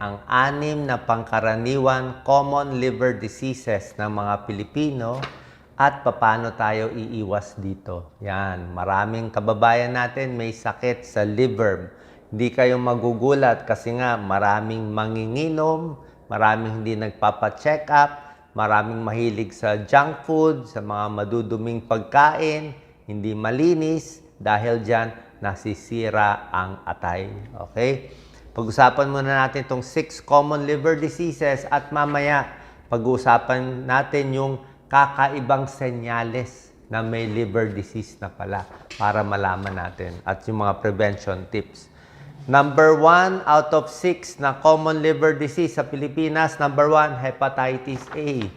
ang anim na pangkaraniwan common liver diseases ng mga Pilipino at paano tayo iiwas dito. Yan, maraming kababayan natin may sakit sa liver. Hindi kayo magugulat kasi nga maraming manginginom, maraming hindi nagpapa-check up, maraming mahilig sa junk food, sa mga maduduming pagkain, hindi malinis, dahil dyan nasisira ang atay. Okay? Pag-usapan muna natin itong six common liver diseases at mamaya pag-uusapan natin yung kakaibang senyales na may liver disease na pala para malaman natin at yung mga prevention tips. Number one out of six na common liver disease sa Pilipinas, number one, hepatitis A.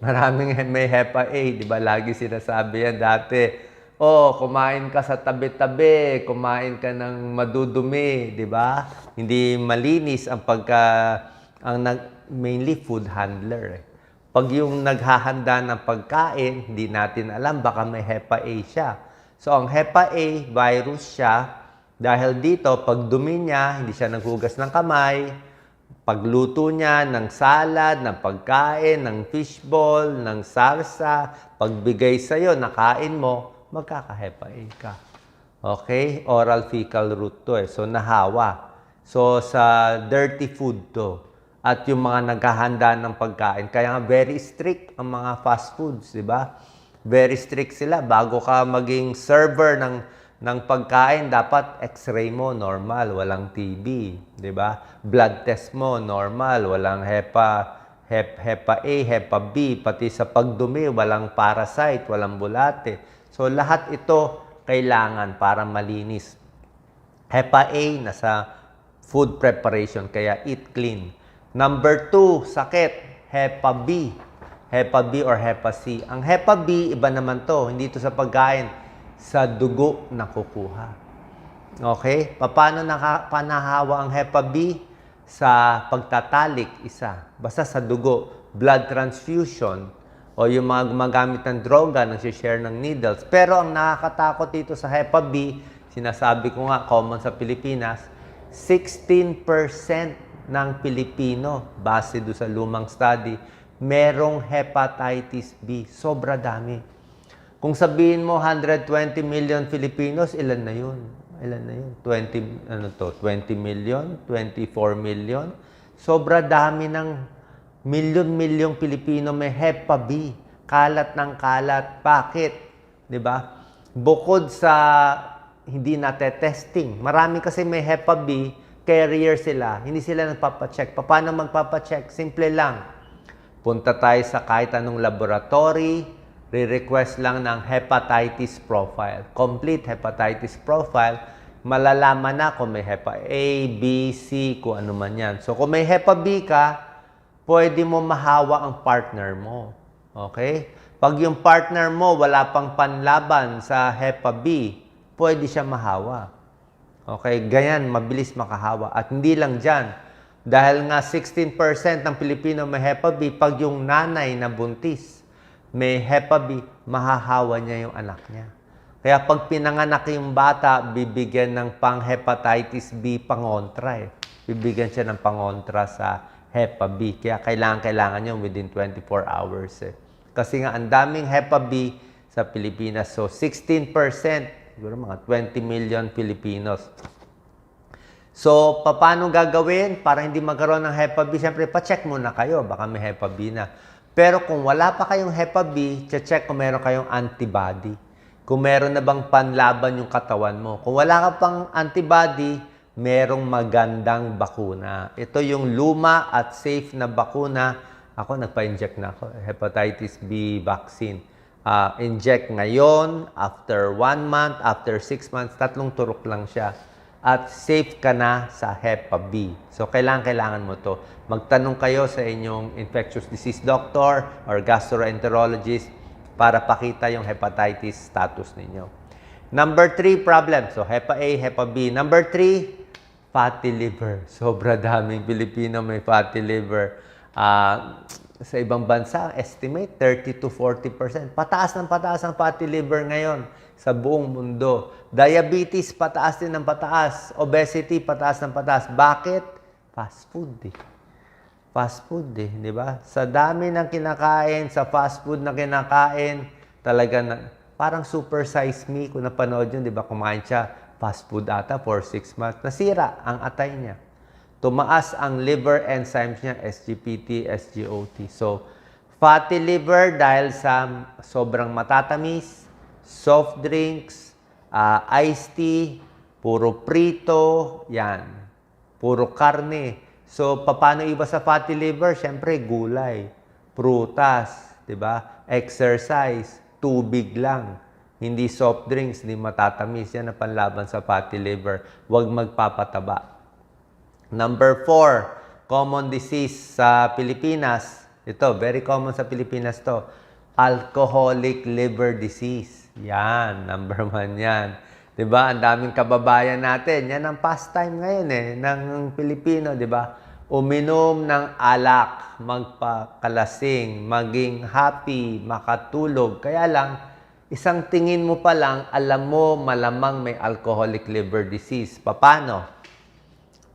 Maraming may hepa A, di ba? Lagi sinasabi yan dati. Oh, kumain ka sa tabi-tabi, kumain ka ng madudumi, di ba? Hindi malinis ang pagka, ang nag, mainly food handler. Eh. Pag yung naghahanda ng pagkain, hindi natin alam, baka may hepa A siya. So, ang hepa A, virus siya, dahil dito, pag dumi niya, hindi siya naghugas ng kamay, pagluto niya ng salad, ng pagkain, ng fishball, ng salsa, pagbigay sa'yo, nakain mo, magkaka-hepa A ka. Okay? Oral fecal route to eh. So, nahawa. So, sa dirty food to. At yung mga naghahanda ng pagkain. Kaya nga, very strict ang mga fast foods, di ba? Very strict sila. Bago ka maging server ng, ng pagkain, dapat x-ray mo, normal, walang TB, di ba? Blood test mo, normal, walang hepa, hep, hepa A, hepa B, pati sa pagdumi, walang parasite, walang bulate. So, lahat ito kailangan para malinis. Hepa A, nasa food preparation, kaya eat clean. Number two, sakit, Hepa B. Hepa B or Hepa C. Ang Hepa B, iba naman to. Hindi to sa pagkain. Sa dugo na kukuha. Okay? Paano naka, panahawa ang Hepa B? Sa pagtatalik, isa. Basta sa dugo. Blood transfusion. O yung mga gumagamit ng droga, nag-share ng needles. Pero ang nakakatakot dito sa Hepa B, sinasabi ko nga, common sa Pilipinas, 16% ng Pilipino, base do sa lumang study, merong hepatitis B. Sobra dami. Kung sabihin mo 120 million Filipinos, ilan na yun? Ilan na yun? 20, ano to? 20 million? 24 million? Sobra dami ng milyon-milyong Pilipino may Hepa B. Kalat ng kalat. Bakit? 'Di ba? Bukod sa hindi natetesting. Marami kasi may Hepa B, carrier sila. Hindi sila nagpapacheck. Paano magpapacheck? Simple lang. Punta tayo sa kahit anong laboratory, re-request lang ng hepatitis profile. Complete hepatitis profile. Malalaman na kung may Hepa A, B, C, kung ano man yan. So kung may Hepa B ka, pwede mo mahawa ang partner mo. Okay? Pag yung partner mo wala pang panlaban sa Hepa B, pwede siya mahawa. Okay? Ganyan, mabilis makahawa. At hindi lang dyan. Dahil nga 16% ng Pilipino may Hepa B, pag yung nanay na buntis may Hepa B, mahahawa niya yung anak niya. Kaya pag pinanganak yung bata, bibigyan ng pang-hepatitis B pangontra eh. Bibigyan siya ng pangontra sa Hepa B. Kaya kailangan-kailangan yun within 24 hours eh. Kasi nga, ang daming Hepa B sa Pilipinas. So, 16%, siguro mga 20 million Filipinos. So, paano gagawin para hindi magkaroon ng Hepa B? Siyempre, pa-check muna kayo. Baka may Hepa B na. Pero kung wala pa kayong Hepa B, check kung meron kayong antibody. Kung meron na bang panlaban yung katawan mo. Kung wala ka pang antibody, merong magandang bakuna. Ito yung luma at safe na bakuna. Ako, nagpa-inject na ako. Hepatitis B vaccine. Ah, inject ngayon, after one month, after six months, tatlong turok lang siya. At safe ka na sa Hepa B. So, kailangan-kailangan mo to. Magtanong kayo sa inyong infectious disease doctor or gastroenterologist para pakita yung hepatitis status ninyo. Number three problem. So, Hepa A, Hepa B. Number three, fatty liver. Sobra daming Pilipino may fatty liver. Ah, sa ibang bansa, estimate 30 to 40%. Pataas ng pataas ang fatty liver ngayon sa buong mundo. Diabetes, pataas din ng pataas. Obesity, pataas ng pataas. Bakit? Fast food eh. Fast food eh, di ba? Sa dami ng kinakain, sa fast food na kinakain, talaga na, parang super size me, kung napanood yun, di ba, kumain siya, fast food ata for 6 months, nasira ang atay niya. Tumaas ang liver enzymes niya, SGPT, SGOT. So, fatty liver dahil sa sobrang matatamis, soft drinks, ah, iced tea, puro prito, yan. Puro karne. So, paano iba sa fatty liver? Siyempre, gulay, prutas, di ba? Exercise, tubig lang. Hindi soft drinks, hindi matatamis. Yan ang panlaban sa fatty liver. Huwag magpapataba. Number four, common disease sa Pilipinas. Ito, very common sa Pilipinas to. Alcoholic liver disease. Yan, number one yan. 'Di ba? Ang daming kababayan natin. Yan ang pastime ngayon eh ng Pilipino, 'di ba? Uminom ng alak, magpakalasing, maging happy, makatulog. Kaya lang, isang tingin mo pa lang, alam mo malamang may alcoholic liver disease. Paano?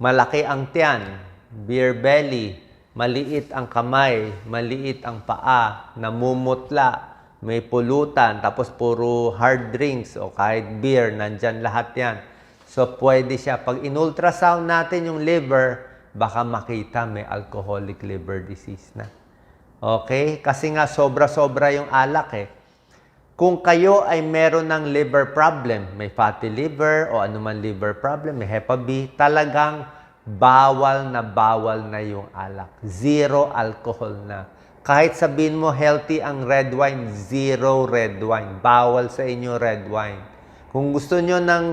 Malaki ang tiyan, beer belly, maliit ang kamay, maliit ang paa, namumutla, may pulutan, tapos puro hard drinks o kahit beer, nandyan lahat yan. So, pwede siya. Pag in-ultrasound natin yung liver, baka makita may alcoholic liver disease na. Okay? Kasi nga sobra-sobra yung alak eh. Kung kayo ay meron ng liver problem, may fatty liver o anuman liver problem, may Hepa B, talagang bawal na bawal na yung alak. Zero alcohol na. Kahit sabihin mo healthy ang red wine, zero red wine. Bawal sa inyo red wine. Kung gusto nyo ng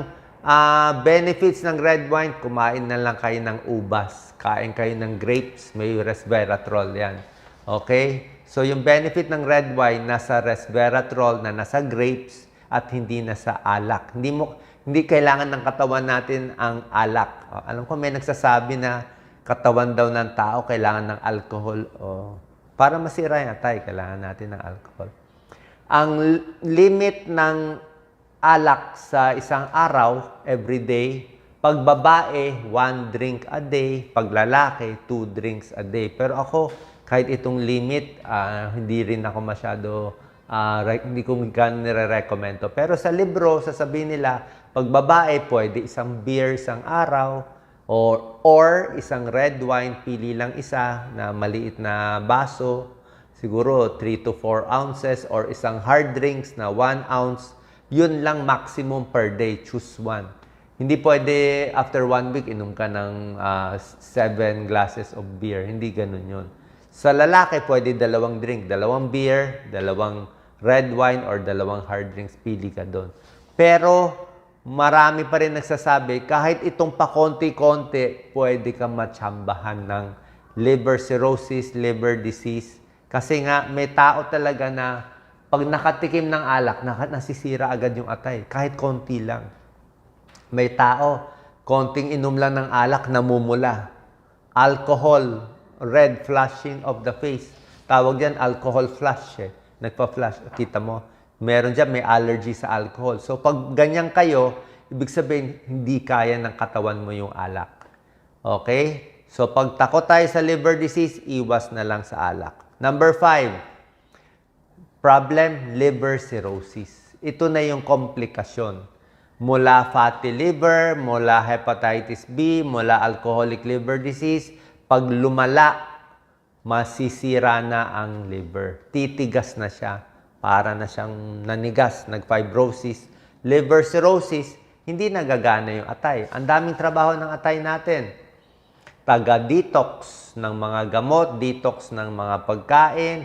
ah, benefits ng red wine, kumain na lang kayo ng ubas. Kain kayo ng grapes, may resveratrol yan. Okay? So yung benefit ng red wine nasa resveratrol na nasa grapes at hindi nasa alak. Hindi mo hindi kailangan ng katawan natin ang alak. O, alam ko may nagsasabi na katawan daw ng tao kailangan ng alcohol o para masira yung atay, kailangan natin ng alcohol. Ang limit ng alak sa isang araw, every day, pag babae, one drink a day. Pag lalaki, two drinks a day. Pero ako, kahit itong limit, ah, hindi rin ako masyado, ah, re- hindi ko gano'n nire-recommend to. Pero sa libro, sasabihin nila, pag babae, pwede isang beer isang araw, or, or isang red wine, pili lang isa na maliit na baso, siguro 3 to 4 ounces, or isang hard drinks na 1 ounce, yun lang maximum per day, choose one. Hindi pwede after one week inom ka ng 7 glasses of beer. Hindi ganun yun. Sa lalaki, pwede dalawang drink. Dalawang beer, dalawang red wine, or dalawang hard drinks. Pili ka doon. Pero, marami pa rin nagsasabi, kahit itong pakonti-konti, pwede ka matsambahan ng liver cirrhosis, liver disease. Kasi nga, may tao talaga na pag nakatikim ng alak, nasisira agad yung atay. Kahit konti lang. May tao, konting inom lang ng alak, namumula. Alcohol, red flushing of the face. Tawag yan alcohol flush eh. Nagpa-flush. Kita mo, meron dyan, may allergy sa alcohol. So pag ganyan kayo, ibig sabihin, hindi kaya ng katawan mo yung alak. Okay? So pag takot tayo sa liver disease, iwas na lang sa alak. Number five, problem, liver cirrhosis. Ito na yung komplikasyon. Mula fatty liver, mula hepatitis B, mula alcoholic liver disease, pag lumala, masisira na ang liver. Titigas na siya. Para na siyang nanigas, nag-fibrosis. Liver cirrhosis, hindi nagagana yung atay. Ang daming trabaho ng atay natin taga-detox ng mga gamot, detox ng mga pagkain,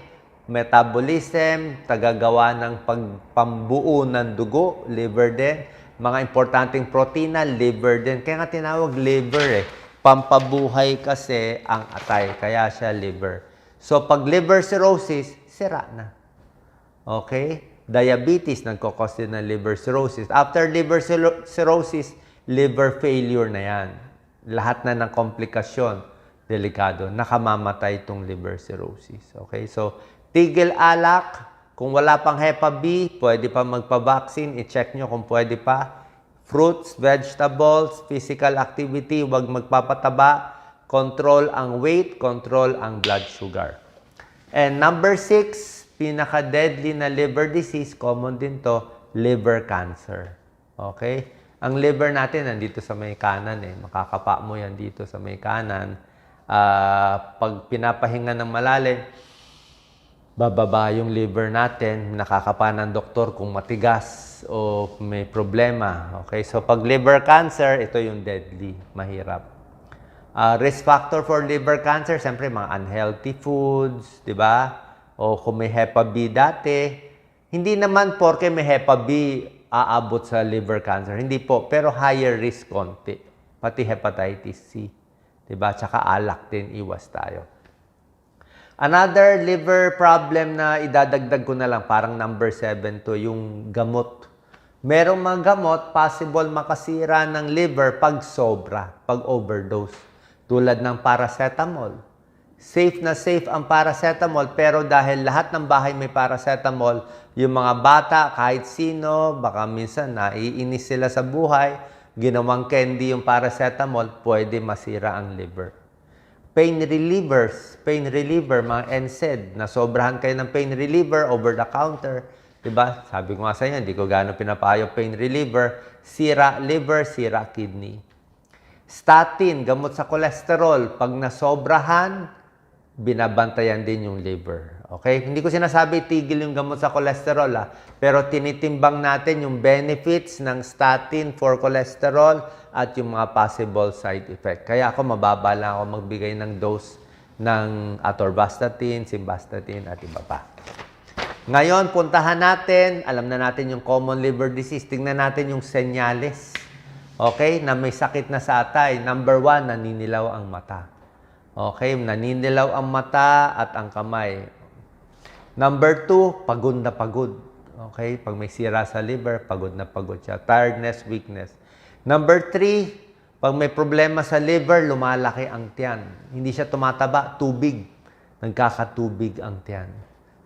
metabolism, tagagawa ng pagpambuo ng dugo, liver din, mga importanteng protina, liver din. Kaya nga tinawag liver eh. Pampabuhay kasi ang atay, kaya siya liver. So pag liver cirrhosis, sira na. Okay? Diabetes, nagkakos din ng liver cirrhosis. After liver cirrho- cirrhosis, liver failure na yan. Lahat na ng komplikasyon, delikado, nakamamatay itong liver cirrhosis. Okay? So, tigil alak, kung wala pang Hepa B, pwede pa magpa-vaccine, i-check nyo kung pwede pa. Fruits, vegetables, physical activity, huwag magpapataba. control ang weight, control ang blood sugar. And number six, pinaka-deadly na liver disease, common din to, liver cancer. Okay? Ang liver natin nandito sa may kanan eh. Makakapa mo yan dito sa may kanan. Ah, pag pinapahinga ng malalim, bababa yung liver natin, nakakapa ng doktor kung matigas o may problema. Okay? So pag liver cancer, ito yung deadly, mahirap. Ah, risk factor for liver cancer, siyempre mga unhealthy foods, di ba? O kung may Hepa B dati, hindi naman porke may Hepa B aabot sa liver cancer. Hindi po, pero higher risk konti. Pati hepatitis C. Di ba? Tsaka alak din, iwas tayo. Another liver problem na idadagdag ko na lang, parang number 7 to, yung gamot. Merong mga gamot, possible makasira ng liver pag sobra, pag overdose. Tulad ng paracetamol. Safe na safe ang paracetamol, pero dahil lahat ng bahay may paracetamol, yung mga bata, kahit sino, baka minsan naiinis sila sa buhay, ginawang candy yung paracetamol, pwede masira ang liver pain relievers, pain reliever, mga NSAID, na sobrahan kayo ng pain reliever over the counter. Diba? Sabi ko nga sa inyo, hindi ko gano'ng pinapayo pain reliever. Sira liver, sira kidney. Statin, gamot sa kolesterol. Pag nasobrahan, binabantayan din yung liver. Okay? Hindi ko sinasabi tigil yung gamot sa kolesterol, ah. pero tinitimbang natin yung benefits ng statin for cholesterol at yung mga possible side effect. Kaya ako mababa lang ako magbigay ng dose ng atorvastatin, simvastatin at iba pa. Ngayon, puntahan natin, alam na natin yung common liver disease, tingnan natin yung senyales. Okay? Na may sakit na sa atay. Number one, naninilaw ang mata. Okay? Naninilaw ang mata at ang kamay. Number two, pagod na pagod. Okay? Pag may sira sa liver, pagod na pagod siya. Tiredness, weakness. Number three, pag may problema sa liver, lumalaki ang tiyan. Hindi siya tumataba, tubig. Nagkakatubig ang tiyan.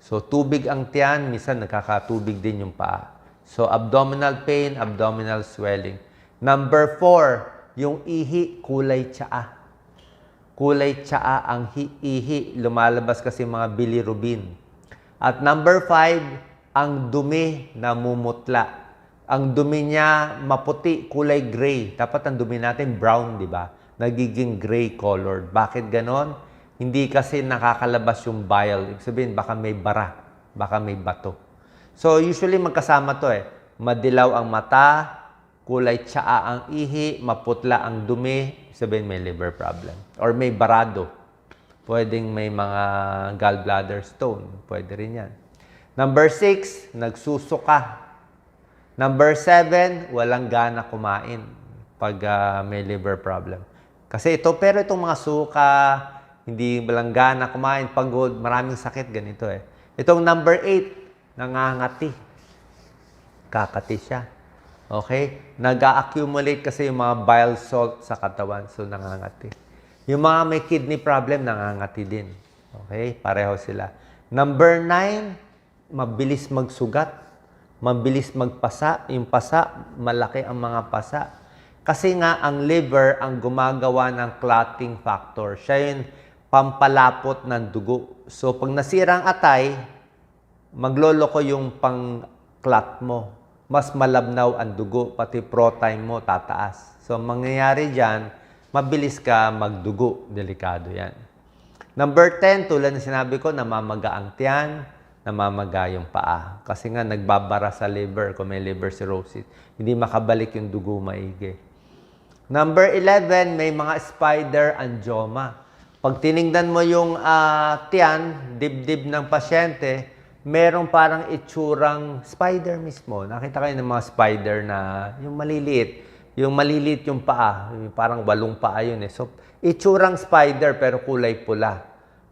So, tubig ang tiyan, minsan nagkakatubig din yung paa. So, abdominal pain, abdominal swelling. Number four, yung ihi, kulay tsaa. Kulay tsaa ang hi- ihi. Lumalabas kasi mga bilirubin. At number five, ang dumi na mumutla. Ang dumi niya maputi, kulay gray. Dapat ang dumi natin brown, di ba? Nagiging gray colored. Bakit ganon? Hindi kasi nakakalabas yung bile. Ibig sabihin, baka may bara. Baka may bato. So, usually magkasama to eh. Madilaw ang mata, kulay tsaa ang ihi, maputla ang dumi, sabihin may liver problem. Or may barado. Pwedeng may mga gallbladder stone. Pwede rin yan. Number six, nagsusuka. Number seven, walang gana kumain pag ah, may liver problem. Kasi ito, pero itong mga suka, hindi walang gana kumain, pagod, maraming sakit, ganito eh. Itong number eight, nangangati. Kakati siya. Okay? Nag-accumulate kasi yung mga bile salt sa katawan, so nangangati. Yung mga may kidney problem, nangangati din. Okay? Pareho sila. Number nine, mabilis magsugat. Mabilis magpasa. Yung pasa, malaki ang mga pasa. Kasi nga, ang liver ang gumagawa ng clotting factor. Siya yung pampalapot ng dugo. So, pag nasira ang atay, magloloko yung pang-clot mo. Mas malabnaw ang dugo, pati protein mo tataas. So, ang mangyayari dyan, mabilis ka magdugo. Delikado yan. Number 10, tulad ng sinabi ko, namamaga ang tiyan, namamaga yung paa. Kasi nga, nagbabara sa liver kung may liver cirrhosis. Hindi makabalik yung dugo maigi. Number 11, may mga spider angioma. Pag tiningnan mo yung ah, tiyan, dibdib ng pasyente, merong parang itsurang spider mismo. Nakita kayo ng mga spider na yung maliliit. Yung maliliit yung paa. Parang walong paa yun eh. So, itsurang spider pero kulay pula.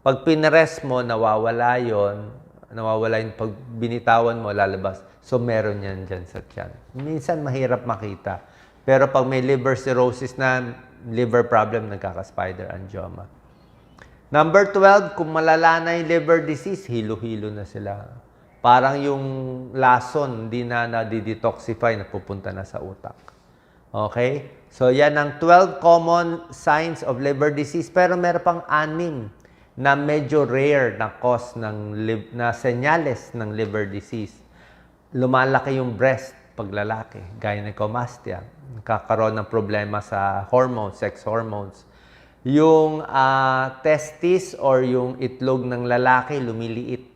Pag pinres mo, nawawala yon nawawala yung pag binitawan mo, lalabas. So, meron yan dyan sa tiyan. Minsan, mahirap makita. Pero pag may liver cirrhosis na, liver problem, nagkaka-spider angioma. Number 12, kung malala na yung liver disease, hilo-hilo na sila. Parang yung lason, hindi na na-detoxify, napupunta na sa utak. Okay? So, yan ang 12 common signs of liver disease. Pero meron pang anim na medyo rare na cause ng na senyales ng liver disease. Lumalaki yung breast pag lalaki, gynecomastia. Nagkakaroon ng problema sa hormones, sex hormones. Yung ah, testis or yung itlog ng lalaki lumiliit.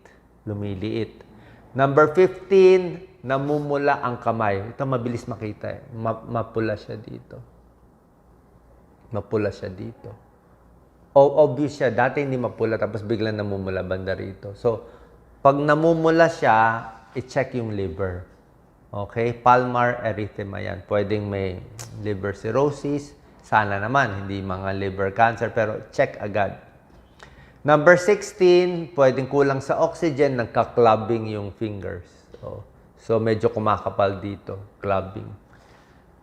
Lumiliit. Number 15, namumula ang kamay. Ito mabilis makita eh. Ma- mapula siya dito. Mapula siya dito. O obvious siya. Dati hindi mapula tapos biglang namumula banda rito. So, pag namumula siya, i-check yung liver. Okay? Palmar erythema yan. Pwedeng may liver cirrhosis. Sana naman, hindi mga liver cancer. Pero check agad. Number 16, pwedeng kulang sa oxygen, nagka-clubbing yung fingers. So, so medyo kumakapal dito, clubbing.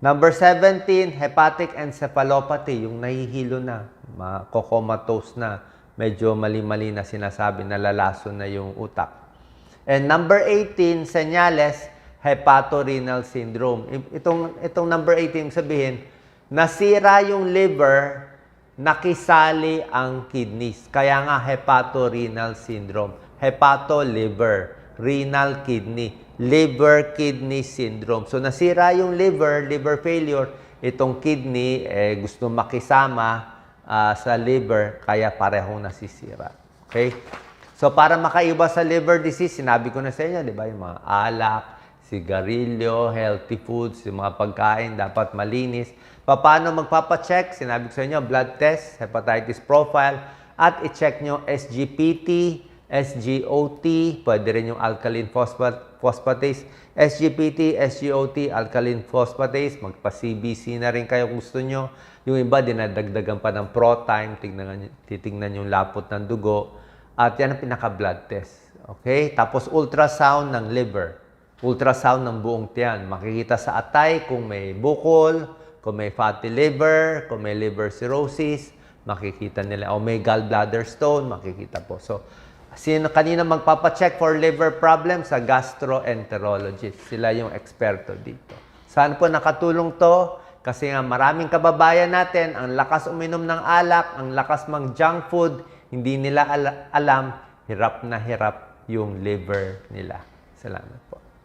Number 17, hepatic encephalopathy, yung nahihilo na, makokomatose na, medyo mali-mali na sinasabi, nalalaso na yung utak. And number 18, senyales, hepatorenal syndrome. Itong, itong number 18, ibig sabihin, nasira yung liver, nakisali ang kidneys. Kaya nga hepatorenal syndrome. Hepato liver, renal kidney, liver kidney syndrome. So nasira yung liver, liver failure, itong kidney eh, gusto makisama ah, sa liver kaya parehong nasisira. Okay? So para makaiwas sa liver disease, sinabi ko na sa inyo, 'di ba, yung mga alak, sigarilyo, healthy foods, yung mga pagkain dapat malinis. Paano magpapacheck? Sinabi ko sa inyo, blood test, hepatitis profile, at i-check nyo SGPT, SGOT, pwede rin yung alkaline phosphat- phosphatase, SGPT, SGOT, alkaline phosphatase, magpa-CBC na rin kayo kung gusto nyo. Yung iba, dinadagdagan pa ng ProTime, tignan, titignan yung lapot ng dugo. At yan ang pinaka-blood test. Okay? Tapos ultrasound ng liver. Ultrasound ng buong tiyan. Makikita sa atay kung may bukol, kung may fatty liver, kung may liver cirrhosis, makikita nila. O may gallbladder stone, makikita po. So, sino kanina magpapacheck for liver problem sa gastroenterologist. Sila yung eksperto dito. Saan po nakatulong to? Kasi nga maraming kababayan natin, ang lakas uminom ng alak, ang lakas mang junk food, hindi nila ala- alam, hirap na hirap yung liver nila. Salamat.